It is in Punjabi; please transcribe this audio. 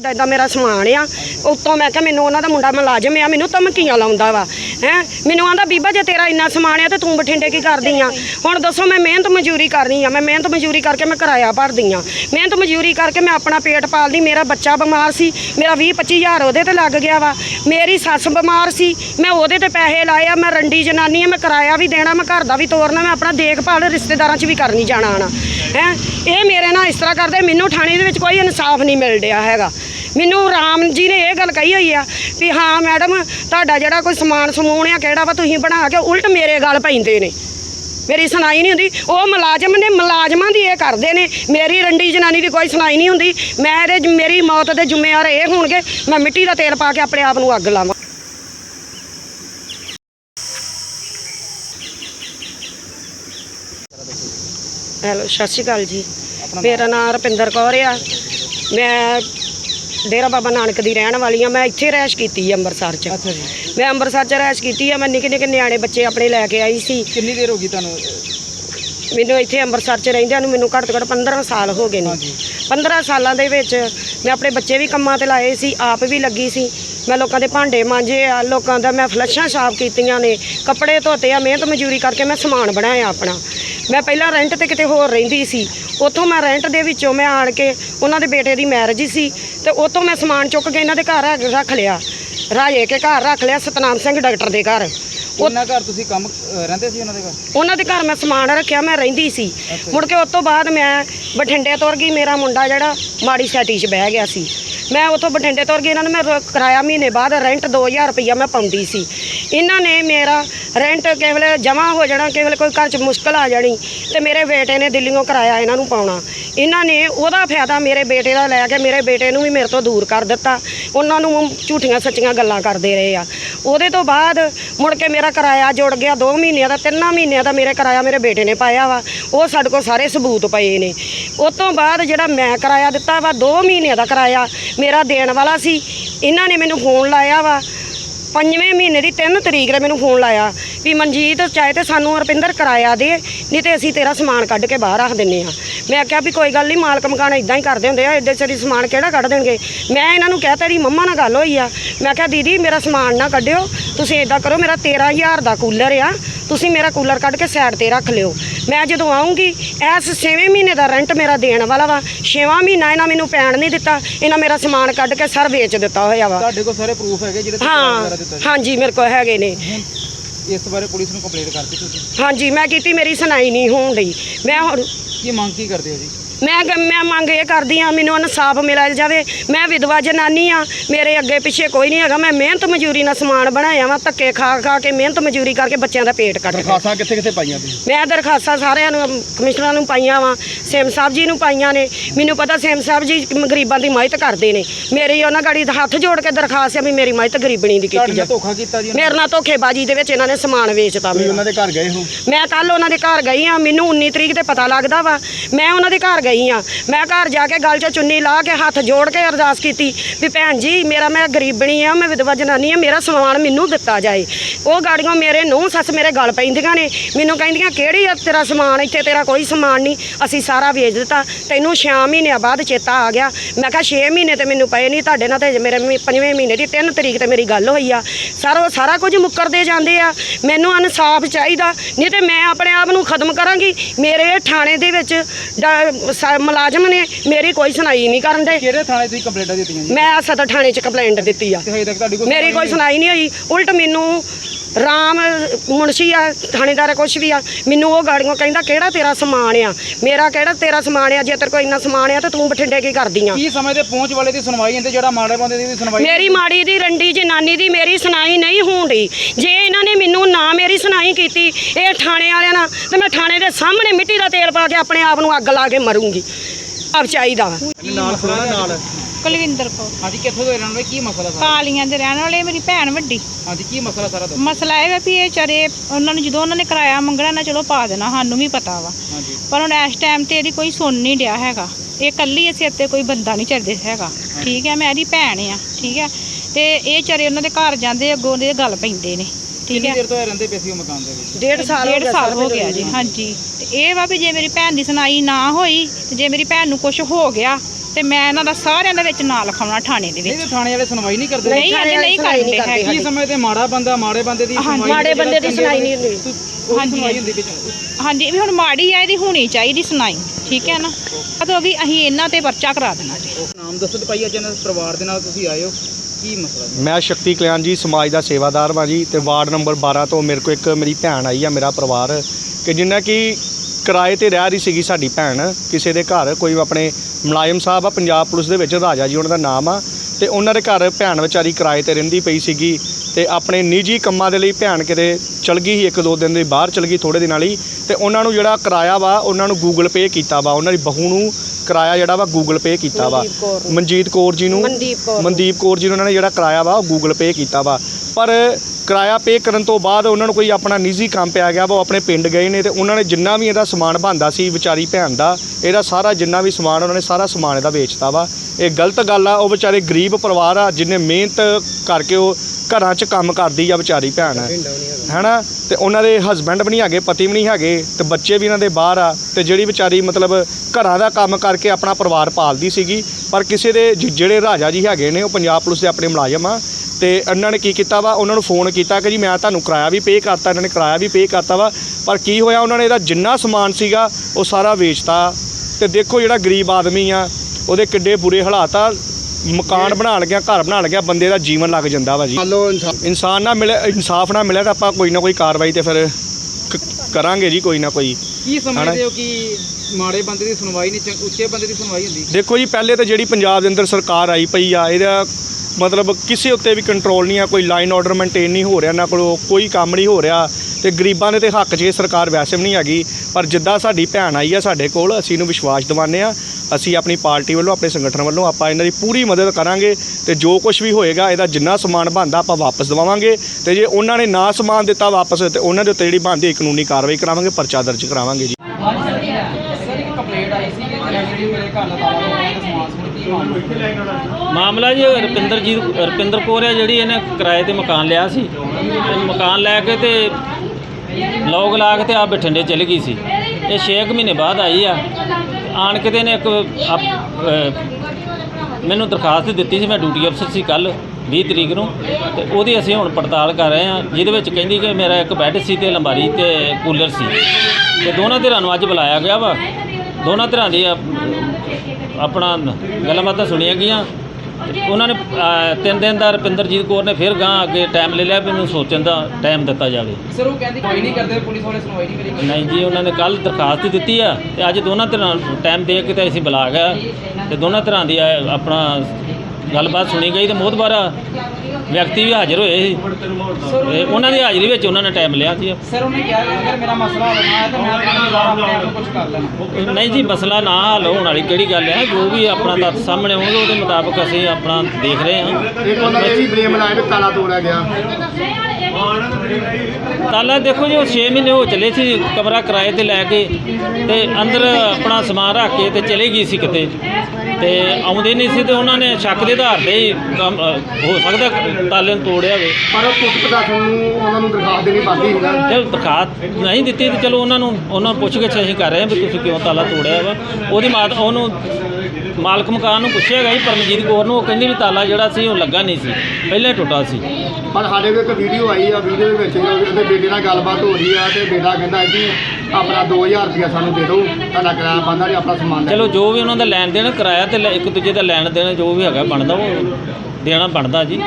ਇਦਾਂ ਇਦਾਂ ਮੇਰਾ ਸਮਾਨ ਆ। ਉੱਤੋਂ ਮੈਂ ਕਿਹਾ ਮੈਨੂੰ ਉਹਨਾਂ ਦਾ ਮੁੰਡਾ ਮੁਲਾਜ਼ਮ ਆ, ਮੈਨੂੰ ਧਮਕੀਆਂ ਲਾਉਂਦਾ ਵਾ, ਹੈ। ਮੈਨੂੰ ਆਂਦਾ, ਬੀਬਾ, ਜੇ ਤੇਰਾ ਇੰਨਾ ਸਮਾਨ ਆ ਤੇ ਤੂੰ ਬਠਿੰਡੇ ਕੀ ਕਰਦੀ ਆ? ਹੁਣ ਦੱਸੋ ਮੈਂ ਮਿਹਨਤ ਮਜ਼ਦੂਰੀ ਕਰਨੀ ਆ, ਮੈਂ ਮਿਹਨਤ ਮਜ਼ਦੂਰੀ ਕਰਕੇ ਮੈਂ ਕਿਰਾਇਆ ਭਰਦੀ ਆ। ਮਿਹਨਤ ਮਜ਼ਦੂਰੀ ਕਰਕੇ ਮੈਂ ਆਪਣਾ ਪੇਟ ਪਾਲਦੀ, ਮੇਰਾ ਬੱਚਾ ਬਿਮਾਰ ਸੀ, ਮੇਰਾ 20 25000 ਉਹਦੇ ਤੇ ਲੱਗ ਗਿਆ ਵਾ। ਮੇਰੀ ਸੱਸ ਬਿਮਾਰ ਸੀ, ਮੈਂ ਉਹਦੇ ਤੇ ਪੈਸੇ ਲਾਏ ਆ, ਮੈਂ ਰੰਡੀ ਜਨਾਨੀ ਆ, ਮੈਂ ਕਿਰਾਇਆ ਵੀ ਦੇਣਾ, ਮੈਂ ਘਰ ਦਾ ਵੀ ਤੋਰਨਾ, ਮੈਂ ਆਪਣਾ ਦੇਖਭਾਲ ਰਿਸ਼ਤੇਦਾਰਾਂ 'ਚ ਵੀ ਕਰਨੀ ਜਾਣਾ ਆਣਾ ਹੈ। ਇਹ ਮੇਰੇ ਨਾਲ ਇਸ ਤਰ੍ਹਾਂ ਕਰਦੇ, ਮੈਨੂੰ ਥਾਣੇ ਦੇ ਵਿੱਚ ਕੋਈ ਇਨਸਾਫ ਨਹੀਂ ਮਿਲ ਰਿਹਾ ਹੈਗਾ। ਮੈਨੂੰ ਰਾਮ ਜੀ ਨੇ ਇਹ ਗੱਲ ਕਹੀ ਹੋਈ ਆ ਵੀ ਹਾਂ ਮੈਡਮ ਤੁਹਾਡਾ ਜਿਹੜਾ ਕੋਈ ਸਮਾਨ ਸਮੂਨ ਆ ਕਿਹੜਾ ਵਾ ਤੁਸੀਂ ਬਣਾ ਕੇ ਉਲਟ ਮੇਰੇ ਗੱਲ ਪੈਂਦੇ ਨੇ। ਮੇਰੀ ਸੁਣਾਈ ਨਹੀਂ ਹੁੰਦੀ। ਉਹ ਮੁਲਾਜ਼ਮ ਨੇ ਮੁਲਾਜ਼ਮਾਂ ਦੀ ਇਹ ਕਰਦੇ ਨੇ। ਮੇਰੀ ਰੰਡੀ ਜਨਾਨੀ ਦੀ ਕੋਈ ਸੁਣਾਈ ਨਹੀਂ ਹੁੰਦੀ। ਮੈਂ ਇਹਦੇ ਮੇਰੀ ਮੌਤ ਦੇ ਜ਼ਿੰਮੇਵਾਰ ਇਹ ਹੋਣਗੇ ਮੈਂ ਮਿੱਟੀ ਦਾ ਤੇਲ ਪਾ ਕੇ ਆਪਣੇ ਆਪ ਨੂੰ ਅੱਗ ਲਾਵਾਂ। ਹੈਲੋ ਸਤਿ ਸ਼੍ਰੀ ਅਕਾਲ ਜੀ। ਮੇਰਾ ਨਾਮ ਰੁਪਿੰਦਰ ਕੌਰ ਆ। ਮੈਂ ਡੇਰਾ ਬਾਬਾ ਨਾਨਕ ਦੀ ਰਹਿਣ ਵਾਲੀ ਆ ਮੈਂ ਇੱਥੇ ਰਹਿਸ਼ ਕੀਤੀ ਆ ਅੰਮ੍ਰਿਤਸਰ ਚ। ਅੱਛਾ ਜੀ। ਮੈਂ ਅੰਮ੍ਰਿਤਸਰ ਚ ਰਹਿਸ਼ ਕੀਤੀ ਆ ਮੈਂ ਨਿੱਕੇ ਨਿੱਕੇ ਨਿਆਣੇ ਬੱਚੇ ਆਪਣੇ ਲੈ ਕੇ ਆਈ ਸੀ। ਕਿੰਨੀ ਦੇਰ ਹੋ ਗਈ ਤੁਹਾਨੂੰ? ਮੈਨੂੰ ਇੱਥੇ ਅੰਮ੍ਰਿਤਸਰ ਚ ਰਹਿੰਦਿਆਂ ਨੂੰ ਮੈਨੂੰ ਘੱਟ ਤੋਂ ਘੱਟ 15 ਸਾਲ ਹੋ ਗਏ ਨੇ। ਹਾਂਜੀ। 15 ਸਾਲਾਂ ਦੇ ਵਿੱਚ ਮੈਂ ਆਪਣੇ ਬੱਚੇ ਵੀ ਕੰਮਾਂ ਤੇ ਲਾਏ ਸੀ ਆਪ ਵੀ ਲੱਗੀ ਸੀ। ਮੈਂ ਲੋਕਾਂ ਦੇ ਭਾਂਡੇ ਮਾਂਜੇ ਆ ਲੋਕਾਂ ਦਾ ਮੈਂ ਫਲੱਸ਼ਾਂ ਸਾਫ਼ ਕੀਤੀਆਂ ਨੇ। ਕੱਪੜੇ ਧੋਤੇ ਆ ਮਿਹਨਤ ਮਜ਼ਦੂਰੀ ਕਰਕੇ ਮੈਂ ਸਮਾਨ ਬਣਾਇਆ ਆਪਣਾ। ਮੈਂ ਪਹਿਲਾਂ ਰੈਂਟ ਤੇ ਕਿਤੇ ਹੋਰ ਰਹਿੰਦੀ ਸੀ। ਉੱਥੋਂ ਮੈਂ ਰੈਂਟ ਦੇ ਵਿੱਚੋਂ ਮੈਂ ਆਣ ਕੇ ਉਹਨਾਂ ਦੇ ਬੇਟੇ ਦੀ ਮੈਰਿਜ ਸੀ ਤੇ ਉੱਥੋਂ ਮੈਂ ਸਮਾਨ ਚੁੱਕ ਕੇ ਇਹਨਾਂ ਦੇ ਘਰ ਰੱਖ- ਲਿਆ। ਰਾਜੇ ਕੇ ਘਰ ਰੱਖ ਲਿਆ ਸਤਨਾਮ ਸਿੰਘ ਡਾਕਟਰ ਦੇ ਘਰ। ਉਹਨਾਂ ਘਰ ਤੁਸੀਂ ਕੰਮ ਰਹਿੰਦੇ ਸੀ ਉਹਨਾਂ ਦੇ ਘਰ? ਉਹਨਾਂ ਦੇ ਘਰ ਮੈਂ ਸਮਾਨ ਰੱਖਿਆ ਮੈਂ ਰਹਿੰਦੀ ਸੀ। ਮੁੜ ਕੇ ਉਸ ਤੋਂ ਬਾਅਦ ਮੈਂ ਬਠਿੰਡੇ ਤੁਰ ਗਈ ਮੇਰਾ ਮੁੰਡਾ ਜਿਹੜਾ ਮਾੜੀ ਸੈਟੀ 'ਚ ਬਹਿ ਗਿਆ ਸੀ। ਮੈਂ ਉੱਥੋਂ ਬਠਿੰਡੇ ਤੁਰ ਗਈ ਇਹਨਾਂ ਨੂੰ ਮੈਂ ਕਿਰਾਇਆ ਮਹੀਨੇ ਬਾਅਦ ਰੈਂਟ 2000 ਰੁਪਈਆ ਮੈਂ ਪਾਉਂਦੀ ਸੀ। ਇਹਨਾਂ ਨੇ ਮੇਰਾ ਰੈਂਟ ਕਿਸੇ ਵੇਲੇ ਜਮ੍ਹਾਂ ਹੋ ਜਾਣਾ, ਕਿਸੇ ਵੇਲੇ ਕੋਈ ਘਰ 'ਚ ਮੁਸ਼ਕਲ ਆ ਜਾਣੀ ਤੇ ਮੇਰੇ ਬੇਟੇ ਨੇ ਦਿੱਲੀੋਂ ਕਿਰਾਇਆ ਇਹਨਾਂ ਨੂੰ ਪਾਉਣਾ। ਇਹਨਾਂ ਨੇ ਉਹਦਾ ਫਾਇਦਾ ਮੇਰੇ ਬੇਟੇ ਦਾ ਲੈ ਕੇ ਮੇਰੇ ਬੇਟੇ ਨੂੰ ਵੀ ਮੇਰੇ ਤੋਂ ਦੂਰ ਕਰ ਦਿੱਤਾ। ਉਹਨਾਂ ਨੂੰ ਝੂਠੀਆਂ ਸੱਚੀਆਂ ਗੱਲਾਂ ਕਰਦੇ ਰਹੇ ਆ। ਉਹਦੇ ਤੋਂ ਬਾਅਦ ਮੁੜ ਕੇ ਮੇਰਾ ਕਿਰਾਇਆ ਜੁੜ ਗਿਆ 2 ਮਹੀਨਿਆਂ ਦਾ 3 ਮਹੀਨਿਆਂ ਦਾ ਮੇਰੇ ਕਿਰਾਇਆ ਮੇਰੇ ਬੇਟੇ ਨੇ ਪਾਇਆ ਵਾ। ਉਹ ਸਾਡੇ ਕੋਲ ਸਾਰੇ ਸਬੂਤ ਪਏ ਨੇ। ਉਸ ਤੋਂ ਬਾਅਦ ਜਿਹੜਾ ਮੈਂ ਕਿਰਾਇਆ ਦਿੱਤਾ ਵਾ 2 ਮਹੀਨਿਆਂ ਦਾ ਕਿਰਾਇਆ ਮੇਰਾ ਦੇਣ ਵਾਲਾ ਸੀ। ਇਹਨਾਂ ਨੇ ਮੈਨੂੰ ਫੋਨ ਲਾਇਆ ਵਾ। ਪੰਜਵੇਂ ਮਹੀਨੇ ਦੀ 3 ਤਰੀਕ ਨੂੰ ਮੈਨੂੰ ਫੋਨ ਲਾਇਆ ਵੀ ਮਨਜੀਤ ਚਾਹੇ ਤੇ ਸਾਨੂੰ ਰੁਪਿੰਦਰ ਕਿਰਾਇਆ ਦੇ, ਨਹੀਂ ਤੇ ਅਸੀਂ ਤੇਰਾ ਸਮਾਨ ਕੱਢ ਕੇ ਬਾਹਰ ਰੱਖ ਦਿੰਨੇ ਆ। ਮੈਂ ਕਿਹਾ ਵੀ ਕੋਈ ਗੱਲ ਨਹੀਂ ਮਾਲਕ ਮਕਾਨ ਇਦਾਂ ਹੀ ਕਰਦੇ ਹੁੰਦੇ ਆ ਐਡੇ ਸਾਰੀ ਸਮਾਨ ਕਿਹੜਾ ਕੱਢ ਦੇਣਗੇ? ਮੈਂ ਇਹਨਾਂ ਨੂੰ ਕਹਿ ਤੇਰੀ ਮੰਮਾ ਨਾਲ ਗੱਲ ਹੋਈ ਆ। ਮੈਂ ਕਿਹਾ ਦੀਦੀ ਮੇਰਾ ਸਮਾਨ ਨਾ ਕੱਢਿਓ ਤੁਸੀਂ ਇਦਾਂ ਕਰੋ ਮੇਰਾ 13000 ਦਾ ਕੂਲਰ ਆ ਤੁਸੀਂ ਮੇਰਾ ਕੂਲਰ ਕੱਢ ਕੇ ਸਾਈਡ ਤੇ ਰੱਖ ਲਿਓ। ਮੈਂ ਜਦੋਂ ਆਉਂਗੀ ਐਸ 6ਵੇਂ ਮਹੀਨੇ ਦਾ ਰੈਂਟ ਮੇਰਾ ਦੇਣ ਵਾਲਾ ਵਾ 6ਵਾਂ ਮਹੀਨਾ ਇਹਨਾਂ ਮੈਨੂੰ ਪੈਣ ਨਹੀਂ ਦਿੱਤਾ ਇਹਨਾਂ ਮੇਰਾ ਸਮਾਨ ਕੱਢ ਕੇ ਸਰ ਵੇਚ ਦਿੱਤਾ ਹੋਇਆ ਵਾ। ਤੁਹਾਡੇ ਕੋਲ ਸਾਰੇ ਪ੍ਰੂਫ ਹੈਗੇ ਜਿਹੜੇ ਹਾਂ ਹਾਂਜੀ ਮੇਰੇ ਕੋਲ ਹੈਗੇ ਨੇ। ਇਸ ਬਾਰੇ ਪੁਲਿਸ ਨੂੰ ਕੰਪਲੇਂਟ ਕਰਤੀ ਤੁਸੀਂ? ਹਾਂਜੀ ਮੈਂ ਕੀਤੀ ਮੇਰੀ ਸੁਣਾਈ ਨਹੀਂ ਹੋਣ ਡਈ। ਮੈਂ ਹੁਣ ਕੀ ਮੰਗ ਕੀ ਕਰਦੇ ਹੋ ਜੀ? ਮੈਂ ਗ- ਮੈਂ ਮੰਗ ਇਹ ਕਰਦੀ ਆ ਮੈਨੂੰ ਇਨਸਾਫ ਮਿਲਿਆ ਜਾਵੇ। ਮੈਂ ਵਿਧਵਾ ਜਨਾਨੀ ਆ ਮੇਰੇ ਅੱਗੇ ਪਿੱਛੇ ਕੋਈ ਨਹੀਂ ਹੈਗਾ। ਮੈਂ ਮਿਹਨਤ ਮਜ਼ਦੂਰੀ ਨਾਲ ਸਮਾਨ ਬਣਾਇਆ ਵਾ ਧੱਕੇ ਖਾ ਖਾ ਕੇ ਮਿਹਨਤ ਮਜ਼ਦੂਰੀ ਕਰਕੇ ਬੱਚਿਆਂ ਦਾ ਪੇਟ ਕੱਟ ਦਰਖਾਸਤਾਂ ਕਿੱਥੇ ਕਿੱਥੇ ਪਾਈਆਂ ਤੁਸੀਂ? ਮੈਂ ਦਰਖਾਸਤਾਂ ਸਾਰਿਆਂ ਨੂੰ ਕਮਿਸ਼ਨਰਾਂ ਨੂੰ ਪਾਈਆਂ ਵਾ ਸੇਮ ਸਾਹਿਬ ਜੀ ਨੂੰ ਪਾਈਆਂ ਨੇ। ਮੈਨੂੰ ਪਤਾ ਸੇਮ ਸਾਹਿਬ ਜੀ ਗਰੀਬਾਂ ਦੀ ਮਦਦ ਕਰਦੇ ਨੇ। ਮੇਰੀ ਉਹਨਾਂ ਗਾੜੀ ਹੱਥ ਜੋੜ ਕੇ ਦਰਖਾਸਤ ਹੈ ਵੀ ਮੇਰੀ ਮਦਦ ਗਰੀਬਣੀ ਦੀ ਤੁਹਾਡੇ ਕੀਤੀ ਨਾਲ ਜਾ ਧੋਖਾ ਕੀਤਾ ਜੀ ਉਹਨਾਂ ਮੇਰੇ ਨਾਲ ਧੋਖੇਬਾਜ਼ੀ ਦੇ ਵਿੱਚ ਇਹਨਾਂ ਨੇ ਸਮਾਨ ਵੇਚਤਾ ਤੁਸੀਂ ਮੇਰਾ। ਉਹਨਾਂ ਦੇ ਘਰ ਗਏ ਹੋ? ਮੈਂ ਕੱਲ ਉਹਨਾਂ ਦੇ ਘਰ ਗਈ ਆ ਮੈਨੂੰ 19 ਤਰੀਕ ਤੇ ਪਤਾ ਲੱਗਦਾ ਵਾ। ਮੈਂ ਉਹਨਾਂ ਦੇ ਘਰ ਗਈ ਆ। ਮੈਂ ਘਰ ਜਾ ਕੇ ਗਲ 'ਚ ਚੁੰਨੀ ਲਾ ਕੇ ਹੱਥ ਜੋੜ ਕੇ ਅਰਦਾਸ ਕੀਤੀ ਵੀ ਭੈਣ ਜੀ, ਮੇਰਾ ਮੈਂ ਗਰੀਬਣੀ ਆ, ਮੈਂ ਵਿਧਵਾ ਜਨਾਨੀ ਆ, ਮੇਰਾ ਸਮਾਨ ਮੈਨੂੰ ਦਿੱਤਾ ਜਾਏ। ਉਹ ਗਾੜੀਆਂ ਮੇਰੇ ਨੂੰਹ ਸੱਸ ਮੇਰੇ ਗਲ ਪੈਂਦੀਆਂ ਨੇ। ਮੈਨੂੰ ਕਹਿੰਦੀਆਂ, ਕਿਹੜੀ ਆ ਤੇਰਾ ਸਮਾਨ? ਇੱਥੇ ਤੇਰਾ ਕੋਈ ਸਮਾਨ ਨਹੀਂ। ਅਸੀਂ ਸਾਰਾ ਵੇਚ ਦਿੱਤਾ। ਤੈਨੂੰ 6 ਮਹੀਨਿਆਂ ਬਾਅਦ ਚੇਤਾ ਆ ਗਿਆ। ਮੈਂ ਕਿਹਾ 6 ਮਹੀਨੇ ਤੇ ਮੈਨੂੰ ਪਏ ਨਹੀਂ ਤੁਹਾਡੇ ਨਾਲ ਤੇ ਮੇਰੇ ਮੀ- ਪੰਜਵੇਂ ਮਹੀਨੇ ਦੀ 3 ਤਰੀਕ ਤੇ ਮੇਰੀ ਗੱਲ ਹੋਈ ਆ। ਸਰ ਉਹ ਸਾਰਾ ਕੁਝ ਮੁੱਕਰਦੇ ਜਾਂਦੇ ਆ। ਮੈਨੂੰ ਇਨਸਾਫ ਚਾਹੀਦਾ। ਨਹੀਂ ਤੇ ਮੈਂ ਆਪਣੇ ਆਪ ਨੂੰ ਖਤਮ ਕਰਾਂਗੀ। ਮੇਰੇ ਥਾਣੇ ਦੇ ਵਿੱਚ ਡ- ਸ- ਮੁਲਾਜ਼ਮ ਨੇ ਮੇਰੀ ਕੋਈ ਸੁਣਾਈ ਨਹੀਂ ਕਰਨ ਦੇ। ਕਿਹੜੇ ਥਾਣੇ ਤੁਸੀਂ ਕੰਪਲੇਂਟਾਂ ਦਿੱਤੀਆਂ ਜੀ? ਮੈਂ ਸਦਰ ਥਾਣੇ 'ਚ ਕੰਪਲੇਂਟ ਦਿੱਤੀ ਆ। ਤੇ ਹਜੇ ਤੱਕ ਤੁਹਾਡੀ ਕੋਈ ਮੇਰੀ ਕੋਈ ਸੁਣਾਈ ਨਹੀਂ ਹੋਈ। ਉਲਟ ਮੈਨੂੰ ਰਾਮ ਮੁਨਸ਼ੀ ਆ ਥਾਣੇਦਾਰ ਕੁਛ ਵੀ ਆ ਮੈਨੂੰ ਉਹ ਗਾੜੀਆਂ ਕਹਿੰਦਾ ਕਿਹੜਾ ਤੇਰਾ ਸਮਾਨ ਆ? ਮੇਰਾ ਕਿਹੜਾ ਤੇਰਾ ਸਮਾਨ ਆ? ਜੇ ਤੇਰੇ ਕੋਲ ਇੰਨਾ ਸਮਾਨ ਆ ਤੇ ਤੂੰ ਬਠਿੰਡੇ ਕੀ ਕਰਦੀ ਆ? ਕੀ ਸਮੇਂ ਤੇ ਪਹੁੰਚ ਵਾਲੇ ਦੀ ਸੁਣਵਾਈ ਹੁੰਦੀ ਜਿਹੜਾ ਮਾੜੇ ਬੰਦੇ ਦੀ ਵੀ ਸੁਣਵਾਈ ਮੇਰੀ ਮਾੜੀ ਦੀ ਰੰਡੀ ਜਨਾਨੀ ਦੀ ਮੇਰੀ ਸੁਣਾਈ ਨਹੀਂ ਹੋਣ ਡਈ। ਜੇ ਇਹਨਾਂ ਨੇ ਮੈਨੂੰ ਨਾ ਮੇਰੀ ਸੁਣਾਈ ਕੀਤੀ ਇਹ ਥਾਣੇ ਵਾਲਿਆਂ ਨਾਲ ਤੇ ਮੈਂ ਥਾਣੇ ਦੇ ਸਾਹਮਣੇ ਮਿੱਟੀ ਦਾ ਤੇਲ ਪਾ ਕੇ ਆਪਣੇ ਆਪ ਨੂੰ ਅੱਗ ਲਾ ਕੇ ਮਰੂੰਗੀ। ਆਪ ਚਾਹੀਦਾ ਨਾਲ ਖਲੋਣਾ ਨਾਲ ਕੁਲਵਿੰਦਰ ਕੌਰ। ਹਾਂਜੀ ਕਿੱਥੋਂ ਦੇ ਰਹਿਣ ਵਾਲੇ? ਕੀ ਮਸਲਾ ਸਾਰਾ? ਕਾਲੀਆਂ ਦੇ ਰਹਿਣ ਵਾਲੇ ਮੇਰੀ ਭੈਣ ਵੱਡੀ। ਹਾਂਜੀ ਕੀ ਮਸਲਾ ਸਾਰਾ ਦੱਸੋ ਮਸਲਾ ਇਹ ਹੈ ਵੀ ਇਹ ਚਰੇ ਉਹਨਾਂ ਨੂੰ ਜਦੋਂ ਉਹਨਾਂ ਨੇ ਕਿਰਾਇਆ ਮੰਗਣਾ ਨਾ ਚਲੋ ਪਾ ਦੇਣਾ ਸਾਨੂੰ ਵੀ ਪਤਾ ਵਾ। ਹਾਂਜੀ। ਪਰ ਹੁਣ ਇਸ ਟਾਈਮ ਤੇ ਇਹਦੀ ਕੋਈ ਸੁਣ ਨਹੀਂ ਡਿਆ ਹੈਗਾ। ਇਹ ਕੱਲੀ ਅਸੀਂ ਇੱਥੇ ਕੋਈ ਬੰਦਾ ਨਹੀਂ ਚੱਲਦੇ ਹੈਗਾ। ਠੀਕ ਹੈ ਮੈਂ ਇਹਦੀ ਭੈਣ ਆ ਠੀਕ ਹੈ। ਤੇ ਇਹ ਚਰੇ ਉਹਨਾਂ ਦੇ ਘਰ ਜਾਂਦੇ ਅੱਗੋਂ ਦੇ ਗੱਲ ਪੈਂਦੇ ਨੇ। ਠੀਕ ਕਿੰਨੀ ਹੈ। ਦੇਰ ਤੋਂ ਇਹ ਰਹਿੰਦੇ ਪਏ ਸੀ ਉਹ ਮਕਾਨ ਦੇ ਵਿੱਚ? ਡੇਢ ਸਾਲ ਹੋ ਡੇਢ ਗਿਆ ਸਾਲ ਹੋ ਗਿਆ ਜੀ ਹਾਂਜੀ। ਤੇ ਇਹ ਵਾ ਵੀ ਜੇ ਮੇਰੀ ਭੈਣ ਦੀ ਸੁਣਾਈ ਨਾ ਹੋਈ ਤੇ ਜੇ ਮੇਰੀ ਭੈਣ ਨੂੰ ਕੁਝ ਹੋ ਗਿਆ ਤੇ ਮੈਂ ਇਹਨਾਂ ਦਾ ਸਾਰਿਆਂ ਦੇ ਵਿੱਚ ਨਾਂ ਲਿਖਾਉਣਾ ਥਾਣੇ ਦੇ ਵਿੱਚ ਤੇ ਥਾਣੇ ਵਾਲੇ ਸੁਣਵਾਈ ਨਹੀਂ ਕਰਦੇ। ਨਹੀਂ ਅਜੇ ਨਹੀਂ ਕਰਦੇ ਕੀ ਸਮੇਂ ਤੇ ਮਾੜਾ ਬੰਦਾ ਮਾੜੇ ਬੰਦੇ ਦੀ ਸੁਣਵਾਈ ਮਾੜੇ ਬੰਦੇ ਦੀ ਸੁਣਾਈ ਨਹੀਂ ਹੁੰਦੀ। ਹਾਂਜੀ। ਸੁਣਵਾਈ ਹੁੰਦੀ ਵਿੱਚ ਹਾਂਜੀ ਵੀ ਹੁਣ ਮਾੜੀ ਆ ਇਹਦੀ ਹੋਣੀ ਚਾਹੀਦੀ ਸੁਣਾਈ। ਠੀਕ ਹੈ ਨਾ? ਕਦੋਂ ਵੀ ਅਸੀਂ ਇਹਨਾਂ ਤੇ ਪਰਚਾ ਕਰਾ ਦੇਣਾ ਜੀ। ਨਾਮ ਦੱਸੋ ਤੇ ਭਾਈ ਅੱਜ ਇਹਨਾਂ ਦੇ ਪਰਿਵਾਰ ਦੇ ਨਾਲ ਤੁਸੀਂ ਆਏ ਹੋ। ਕੀ ਮਸਲਾ? ਮੈਂ ਸ਼ਕਤੀ ਕਲਿਆਣ ਜੀ ਸਮਾਜ ਦਾ ਸੇਵਾਦਾਰ ਵਾਂ ਜੀ ਤੇ ਵਾਰਡ ਨੰਬਰ 12 ਤੋਂ ਮੇਰੇ ਕੋਲ ਇੱਕ ਮੇਰੀ ਭੈਣ ਆਈ ਆ ਮੇਰਾ ਪਰਿਵਾਰ। ਕਿ ਜਿੰਨਾ ਕਿ ਕਿਰਾਏ ਤੇ ਰਹਿ ਰਹੀ ਸੀਗੀ ਸਾਡੀ ਭੈਣ। ਕਿਸੇ ਦੇ ਘਰ ਕੋਈ ਆਪਣੇ ਮੁਲਾਇਮ ਸਾਹਿਬ ਆ ਪੰਜਾਬ ਪੁਲਿਸ ਦੇ ਵਿੱਚ ਰਾਜਾ ਜੀ ਉਹਨਾਂ ਦਾ ਨਾਮ ਆ। ਤੇ ਉਹਨਾਂ ਦੇ ਘਰ ਭੈਣ ਵਿਚਾਰੀ ਕਿਰਾਏ ਤੇ ਰਹਿੰਦੀ ਪਈ ਸੀਗੀ ਤੇ ਆਪਣੇ ਨਿੱਜੀ ਕੰਮਾਂ ਦੇ ਲਈ ਭੈਣ ਕਿਤੇ ਚਲ ਗਈ ਸੀ ਇੱਕ ਦੋ ਦਿਨ ਦੇ ਬਾਹਰ ਚਲ ਗਈ ਥੋੜੇ ਦਿਨਾਂ ਲਈ। ਤੇ ਉਹਨਾਂ ਨੂੰ ਜਿਹੜਾ ਕਿਰਾਇਆ ਵਾ ਉਹਨਾਂ ਨੂੰ ਗੂਗਲ ਪੇ ਕੀਤਾ ਵਾ। ਉਹਨਾਂ ਦੀ ਬਹੂ ਨੂੰ ਕਿਰਾਇਆ ਜਿਹੜਾ ਵਾ ਗੂਗਲ ਪੇ ਕੀਤਾ ਵਾ। ਮਨਜੀਤ ਕੌਰ ਜੀ ਨੂੰ ਮਨਦੀਪ ਕੌਰ ਨੂੰ। ਮਨਦੀਪ ਕੌਰ ਜੀ ਨੂੰ ਉਹਨਾਂ ਨੇ ਜਿਹੜਾ ਕਿਰਾਇਆ ਵਾ ਉਹ ਗੂਗਲ ਪੇ ਕੀਤਾ ਵਾ। ਪਰ ਕਿਰਾਇਆ ਪੇ ਕਰਨ ਤੋਂ ਬਾਅਦ ਉਹਨਾਂ ਨੂੰ ਕੋਈ ਆਪਣਾ ਨਿੱਜੀ ਕੰਮ ਪਿਆ ਗਿਆ ਵਾ ਉਹ ਆਪਣੇ ਪਿੰਡ ਗਏ ਨੇ ਤੇ ਉਹਨਾਂ ਨੇ ਜਿੰਨਾ ਵੀ ਇਹਦਾ ਸਮਾਨ ਬਣਦਾ ਸੀ, ਵਿਚਾਰੀ ਭੈਣ ਦਾ, ਇਹਦਾ ਸਾਰਾ ਜਿੰਨਾ ਵੀ ਸਮਾਨ ਉਹਨਾਂ ਨੇ ਸਾਰਾ ਸਮਾਨ ਇਹਦਾ ਵੇਚਤਾ ਵਾ। ਇਹ ਗਲਤ ਗੱਲ ਆ, ਉਹ ਵਿਚਾਰੇ ਗਰੀਬ ਪਰਿਵਾਰ ਆ, ਜਿਨੇ ਮਿਹਨਤ ਕਰਕੇ ਉਹ ਘਰਾਂ 'ਚ ਕੰਮ ਕਰਦੀ ਆ ਵਿਚਾਰੀ ਭੈਣ। ਹੈਨਾ? ਤੇ ਉਹਨਾਂ ਦੇ ਹਸਬੈਂਡ ਵੀ ਨਹੀਂ ਹੈਗੇ, ਪਤੀ ਵੀ ਨਹੀਂ ਹੈਗੇ, ਤੇ ਬੱਚੇ ਵੀ ਇਹਨਾਂ ਦੇ ਬਾਹਰ ਆ, ਤੇ ਜਿਹੜੀ ਵਿਚਾਰੀ ਮਤਲਬ ਘਰਾਂ ਦਾ ਕੰਮ ਕਰਕੇ ਆਪਣਾ ਪਰਿਵਾਰ ਪਾਲਦੀ ਸੀਗੀ, ਪਰ ਕਿਸੇ ਦੇ ਜਿਹੜੇ ਰਾਜਾ ਜੀ ਹੈਗੇ ਨੇ, ਉਹ ਪੰਜਾਬ ਪੁਲਿਸ ਦੇ ਆਪਣੇ ਮੁਲਾਜ਼ਮ ਆ ਤੇ ਇਹਨਾਂ ਨੇ ਕੀ ਕੀਤਾ ਵਾ? ਉਹਨਾਂ ਨੂੰ ਫੋਨ ਕੀਤਾ ਕਿ ਜੀ ਮੈਂ ਤੁਹਾਨੂੰ ਕਿਰਾਇਆ ਵੀ ਪੇ ਕਰਤਾ ਇਹਨਾਂ ਨੇ ਕਿਰਾਇਆ ਵੀ ਪੇ ਕਰਤਾ ਵਾ। ਪਰ ਕੀ ਹੋਇਆ? ਉਹਨਾਂ ਨੇ ਇਹਦਾ ਜਿੰਨਾ ਸਮਾਨ ਸੀਗਾ ਉਹ ਸਾਰਾ ਵੇਚਤਾ। ਤੇ ਦੇਖੋ ਜਿਹੜਾ ਗਰੀਬ ਆਦਮੀ ਆ ਉਹਦੇ ਕਿੱਡੇ ਬੁਰੇ ਹਾਲਾਤ ਆ। ਮਕਾਨ ਬਣਾਉਣ ਲੱਗਿਆ ਘਰ ਬਣਾਉਣ ਲੱਗਿਆ ਬੰਦੇ ਦਾ ਜੀਵਨ ਲੱਗ ਜਾਂਦਾ ਵਾ ਜੀ। ਇਨਸਾਨ ਨਾ ਮਿਲੇ ਇਨਸਾਫ ਨਾ ਮਿਲੇ ਤਾਂ ਆਪਾਂ ਕੋਈ ਨਾ ਕੋਈ ਕਾਰਵਾਈ ਤੇ ਫਿਰ ਕਰਾਂਗੇ ਜੀ ਕੋਈ ਨਾ ਕੋਈ। ਕੀ ਸਮਝਦੇ ਹੋ ਕਿ ਮਾੜੇ ਬੰਦੇ ਦੀ ਸੁਣਵਾਈ ਨਹੀਂ ਉੱਚੇ ਬੰਦੇ ਦੀ ਸੁਣਵਾਈ ਹੁੰਦੀ? ਦੇਖੋ ਜੀ ਪਹਿਲੇ ਤਾਂ ਜਿਹੜੀ ਪੰਜਾਬ ਦੇ ਅੰਦਰ ਸਰਕਾਰ ਆਈ ਪਈ ਆ ਇਹਦਾ ਮਤਲਬ ਕਿਸੇ ਉੱਤੇ ਵੀ ਕੰਟਰੋਲ ਨਹੀਂ ਆ, ਕੋਈ ਲਾਈਨ ਆਰਡਰ ਮੇਨਟੇਨ ਨਹੀਂ ਹੋ ਰਿਹਾ, ਨਾ ਕੋਲ ਕੋਈ ਕੰਮ ਨਹੀਂ ਹੋ ਰਿਹਾ ਤੇ ਗਰੀਬਾਂ ਦੇ ਤੇ ਹੱਕ 'ਚ ਇਹ ਸਰਕਾਰ ਵੈਸੇ ਵੀ ਨਹੀਂ ਹੈਗੀ। ਪਰ ਜਿੱਦਾਂ ਸਾਡੀ ਭੈਣ ਆਈ ਆ ਸਾਡੇ ਕੋਲ, ਅਸੀਂ ਇਹਨੂੰ ਵਿਸ਼ਵਾਸ ਦਿਵਾਉਂਦੇ ਆ ਅਸੀਂ ਆਪਣੀ ਪਾਰਟੀ ਵੱਲੋਂ, ਆਪਣੇ ਸੰਗਠਨ ਵੱਲੋਂ ਆਪਾਂ ਇਹਨਾਂ ਦੀ ਪੂਰੀ ਮਦਦ ਕਰਾਂਗੇ ਤੇ ਜੋ ਕੁਝ ਵੀ ਹੋਏਗਾ, ਇਹਦਾ ਜਿੰਨਾ ਸਮਾਨ ਬਣਦਾ ਆਪਾਂ ਵਾਪਸ ਦਵਾਵਾਂਗੇ। ਤੇ ਜੇ ਉਹਨਾਂ ਨੇ ਨਾ ਸਮਾਨ ਦਿੱਤਾ ਵਾਪਸ, ਤੇ ਉਹਨਾਂ ਦੇ ਉੱਤੇ ਜਿਹੜੀ ਬਣਦੀ ਕਾਨੂੰਨੀ ਕਾਰਵਾਈ ਕਰਾਵਾਂਗੇ, ਪਰਚਾ ਦਰਜ ਕਰਾਵਾਂਗੇ ਜੀ ਸਰ ਇੱਕ ਕੰਪਲੇਂਟ ਆਈ ਸੀ ਕਿ ਜਨਾਨੀ ਨੇ ਮੇਰੇ ਘਰ ਦਾ ਤਾਲਾ ਤੋੜਿਆ ਤੇ ਸਮਾਨ ਸਮੂਨ ਕੀ ਮਾਮਲਾ ਜੀ ਰਪਿੰਦਰਜੀਤ ਰੁਪਿੰਦਰ ਕੌਰ ਹੈ ਜਿਹੜੀ ਇਹਨੇ ਕਿਰਾਏ ਤੇ ਮਕਾਨ ਲਿਆ ਸੀ। ਤੇ ਮਕਾਨ ਲੈ ਕੇ ਤੇ ਲੋਕ ਲਾ ਕੇ ਤੇ ਆ ਬਠਿੰਡੇ ਚਲੀ ਗਈ ਸੀ। ਇਹ 6 ਮਹੀਨੇ ਬਾਅਦ ਆਈ ਆ। ਆਣ ਕੇ ਤੇ ਇਹਨੇ ਇੱਕ ਆਪ- ਮੈਨੂੰ ਦਰਖਾਸਤ ਦਿੱਤੀ ਸੀ, ਮੈਂ ਡਿਊਟੀ ਅਫਸਰ ਸੀ ਕੱਲ 20 ਤਰੀਕ ਨੂੰ। ਤੇ ਉਹਦੀ ਅਸੀਂ ਹੁਣ ਪੜਤਾਲ ਕਰ ਰਹੇ ਹਾਂ ਜਿਹਦੇ ਵਿੱਚ ਕਹਿੰਦੀ ਕਿ ਮੇਰਾ ਇੱਕ ਬੈੱਡ ਸੀ ਤੇ ਲੰਬਾਰੀ ਤੇ ਕੂਲਰ ਸੀ। ਤੇ ਦੋਨਾਂ ਧਿਰਾਂ ਨੂੰ ਅੱਜ ਬੁਲਾਇਆ ਗਿਆ ਵਾ। ਦੋਨਾਂ ਧਿਰਾਂ ਦੀ ਆਪ- ਆਪਣਾ ਗੱਲਾਂ ਬਾਤਾਂ ਸੁਣੀਆਂ ਗਈਆਂ। ਉਹਨਾਂ ਨੇ ਅਹ, ਤਿੰਨ ਦਿਨ ਦਾ ਰੁਪਿੰਦਰਜੀਤ ਕੌਰ ਨੇ ਫਿਰ ਗਾਂ ਅੱਗੇ ਟਾਈਮ ਲੈ ਲਿਆ ਵੀ ਮੈਨੂੰ ਸੋਚਣ ਦਾ ਟਾਈਮ ਦਿੱਤਾ ਜਾਵੇ। ਸਰ ਉਹ ਕਹਿੰਦੀ ਕੋਈ ਨਹੀਂ ਕਰਦੇ ਪੁਲਿਸ ਵਾਲੇ ਸੁਣਵਾਈ ਨਹੀਂ ਕਰੀ ਨਹੀਂ ਜੀ ਉਹਨਾਂ ਨੇ ਕੱਲ ਦਰਖਾਸਤ ਦਿੱਤੀ ਆ ਤੇ ਅੱਜ ਦੋਨਾਂ ਧਿਰਾਂ ਟਾਈਮ ਦੇ ਕੇ ਤੇ ਅਸੀਂ ਬੁਲਾ ਗਿਆ ਤੇ ਦੋਨਾਂ ਧਿਰਾਂ ਦੀ ਆ- ਆਪਣਾ ਗੱਲਬਾਤ ਸੁਣੀ ਗਈ ਤੇ ਮੋਹਤਬਾਰਾ ਵਿਅਕਤੀ ਵੀ ਹਾਜ਼ਰ ਹੋਏ ਸੀ। ਤੇ ਉਹਨਾਂ ਦੀ ਹਾਜ਼ਰੀ ਵਿੱਚ ਉਹਨਾਂ ਨੇ ਟਾਈਮ ਲਿਆ ਸੀ। ਸਰ ਉਹਨੇ ਕਿਹਾ ਕਿ ਅਗਰ ਮੇਰਾ ਮਸਲਾ ਹੱਲ ਨਾ ਹੈ ਤਾਂ ਮੈਂ ਆਪਣੇ ਆਪ ਨੂੰ ਕੁਝ ਕਰ ਲੈਣਾ। ਨਹੀਂ ਜੀ ਮਸਲਾ ਨਾ ਹੱਲ ਹੋਣ ਵਾਲੀ ਕਿਹੜੀ ਗੱਲ ਹੈ? ਜੋ ਵੀ ਆਪਣਾ ਤੱਥ ਸਾਹਮਣੇ ਆਉਣਗੇ ਉਹਦੇ ਮੁਤਾਬਕ ਅਸੀਂ ਆਪਣਾ ਦੇਖ ਰਹੇ ਹਾਂ। ਇੱਕ ਉਹਨਾਂ ਦੇ ਵੀ ਬਲੇਮ ਲਾਇਆ ਤਾਲਾ ਤੋੜਿਆ ਗਿਆ। ਤਾਲਾ ਦੇਖੋ ਜੀ ਉਹ 6 ਮਹੀਨੇ ਹੋ ਚੱਲੇ ਸੀ ਕਮਰਾ ਕਿਰਾਏ ਤੇ ਲੈ ਕੇ ਤੇ ਅੰਦਰ ਆਪਣਾ ਸਮਾਨ ਰੱਖ ਕੇ ਤੇ ਚਲੇ ਗਈ ਸੀ ਕਿਤੇ। ਤੇ ਆਉਂਦੇ ਨਹੀਂ ਸੀ ਤੇ ਉਹਨਾਂ ਨੇ ਸ਼ੱਕ ਦੇ ਆਧਾਰ ਤੇ ਹੀ ਕੰਮ, ਅ, ਹੋ ਸਕਦਾ ਤਾਲੇ ਨੂੰ ਤੋੜਿਆ ਹੋਵੇ। ਪਰ ਉਹ ਪੁਲਿਸ ਪ੍ਰਸ਼ਾਸਨ ਨੂੰ ਉਹਨਾਂ ਨੂੰ ਦਰਖਾਸਤ ਦੇਣੀ ਬਾਕੀ ਹੁੰਦਾ ਜੇ ਦਰਖਾਸਤ ਨਹੀਂ ਦਿੱਤੀ ਤੇ ਚਲੋ ਉਹਨਾਂ ਨੂੰ ਉਹਨਾਂ ਨੂੰ ਪੁੱਛ ਕੇ ਅਸੀਂ ਕਰ ਰਹੇ ਹਾਂ ਵੀ ਤੁਸੀਂ ਕਿਉਂ ਤਾਲਾ ਤੋੜਿਆ ਵਾ। ਉਹਦੀ ਮਾਤ ਉਹਨੂੰ ਮਾਲਕ ਮਕਾਨ ਨੂੰ ਪੁੱਛਿਆ ਗਿਆ ਜੀ ਪਰਮਜੀਤ ਕੌਰ ਨੂੰ ਉਹ ਕਹਿੰਦੀ ਵੀ ਤਾਲਾ ਜਿਹੜਾ ਸੀ ਉਹ ਲੱਗਾ ਨਹੀਂ ਸੀ ਪਹਿਲਾਂ ਟੁੱਟਾ ਸੀ। ਪਰ ਸਾਡੇ ਕੋਲ ਇੱਕ ਵੀਡੀਓ ਆਈ ਆ ਵੀਡੀਓ ਦੇ ਵਿੱਚ ਉਹਦੇ ਬੇਟੇ ਨਾਲ ਗੱਲਬਾਤ ਹੋ ਰਹੀ ਆ ਤੇ ਬੇਟਾ ਕਹਿੰਦਾ ਜੀ ਆਪਣਾ 2000 ਰੁਪਇਆ ਸਾਨੂੰ ਦੇ ਦਿਓ ਤੁਹਾਡਾ ਕਿਰਾਇਆ ਬੰਦਾ ਨਹੀਂ ਆਪਣਾ ਸਮਾਨ ਲੈ ਚਲੋ ਜੋ ਵੀ ਉਹਨਾਂ ਦਾ ਲੈਣ ਦੇਣ ਕਿਰਾਇਆ ਤੇ ਲੈ- ਇੱਕ ਦੂਜੇ ਦਾ ਲੈਣ ਦੇਣ ਜੋ ਵੀ ਹੈਗਾ ਬਣਦਾ ਉਹ ਦੇਣਾ ਬਣਦਾ ਜੀ।